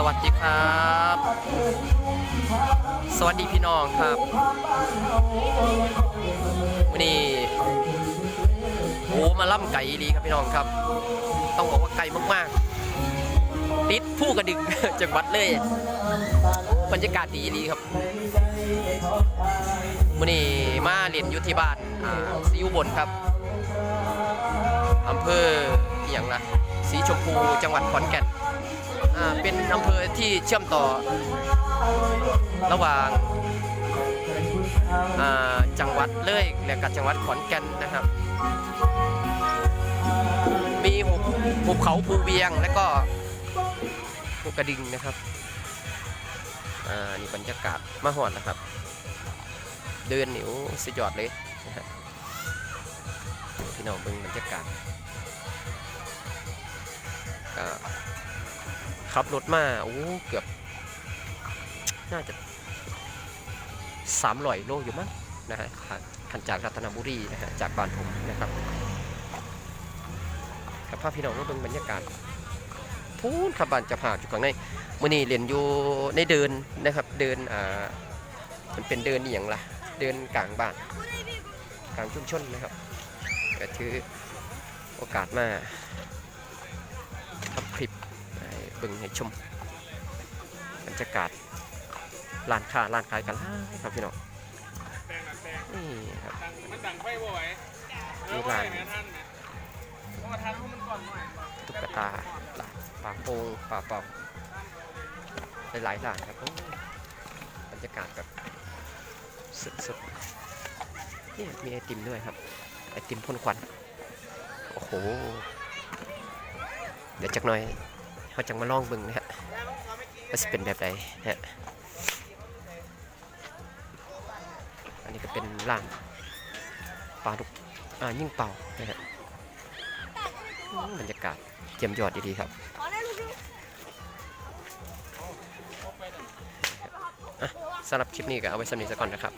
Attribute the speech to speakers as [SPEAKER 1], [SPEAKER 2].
[SPEAKER 1] สวัสดีครับ สวัสดีพี่น้องครับวันนี้โอ้มาล่ำไก่ดีครับพี่น้องครับ ต้องบอกว่าไก่มากๆติดผู้กระดึกจังหวัดเลยบรรยากาศดีดีครับวันนี้มาเรียนอยู่ที่บ้านอ่าซีอุบลครับอำเภออย่างนะสีชมพูจังหวัดขอนแก่น เป็นอำเภอที่เชื่อมต่อระหว่างาจังหวัดเลยและกับจังหวัดขอนแก่นนะครับ มีหุบหุบเขาภูเวียงและก็ภูกระดิ่งนะครับอ่านี่บรรยากาศมาหอดนะครับ เดินหนิวสยอดเลยนะฮะพี่น้องเบิ่งบรรยากาศก็ ขับรถมาโอ้เกือบ น่าจะสามร้อยโลอยู่มั้งนะฮะขันจากรัตนบุรีนะฮะจากบ้านผมนะครับกับภาพพี่น้องมาเบิ่งบรรยากาศพูนขับบ้านจะผ่าอยู่ข้างในมื่อนี้เรียนอยู่ในเดินนะครับ เดินอ่ามันเป็นเดินอย่างล่ะ เดินกลางบ้านกลางชุมชนนะครับก็ถือโอกาสมาทำคลิป เบิ่งให้ชมบรรยากาศร้านค้าร้านขายกันหลาครับพี่น้อง
[SPEAKER 2] นี่
[SPEAKER 1] ครับ
[SPEAKER 2] ดังมันดังไฟบ่ไหว
[SPEAKER 1] มีหลาย
[SPEAKER 2] เออไหวนะท่านนะเพระว่าน
[SPEAKER 1] ตุ๊กตาหลานปลาโป่งปลาเป่าหลายๆร้านครับบรรยากาศแบบสุดๆนี่มีไอติมด้วยครับไอติมพ่นควัน โอ้โห เดี๋ยวจักหน่อย เขาจังมาลองเบิ่งนะฮะว่าจะเป็นแบบใดฮะอันนี้ก็เป็นร้านปลาดุกอ่ายิ่งเป่านะฮะบรรยากาศเยี่ยมยอดดีๆครับอะสำหรับคลิปนี้ก็เอาไว้สำนีสักก่อนนะครับ